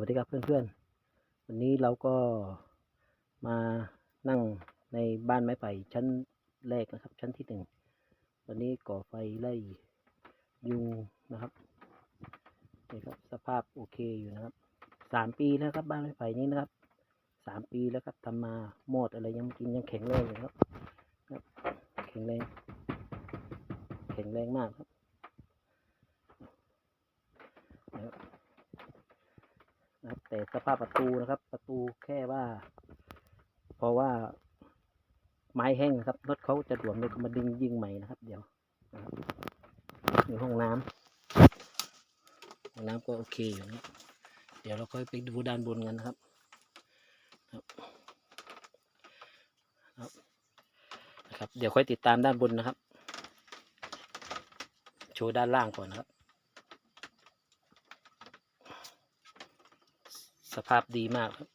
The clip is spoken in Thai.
วัสดีครับเพื่อนๆ วันนี้เราก็มานั่งในบ้านไม้ไผ่ชั้นแรกนะครับ ชั้นที่หนึ่งวันนี้ก่อไฟไล่ยุงนะครับนี่ครับสภาพโอเคอยู่นะครับสามปีแล้วครับบ้านไม้ไผ่นี้นะครับสามปีแล้วครับทำมาหมดอะไรยังกินยังแข็งแรงอยู่ครับ แข็งแรง แข็งแรงมากครับ นะครับ แต่สภาพประตูนะครับ ประตูแค่ว่า เพราะว่าไม้แห้งนะครับรถเขาจะด่วนเลยก็มาดึงยิงใหม่นะครับ เดี๋ยวนะครับมีห้องน้ำห้องน้ำก็โอเคอยู่นะเดี๋ยวเราค่อยไปดูด้านบนกันนะครับครับครับนะครับ เดี๋ยวค่อยติดตามด้านบนนะครับ โชว์ด้านล่างก่อนนะครับ สภาพดีมากครับ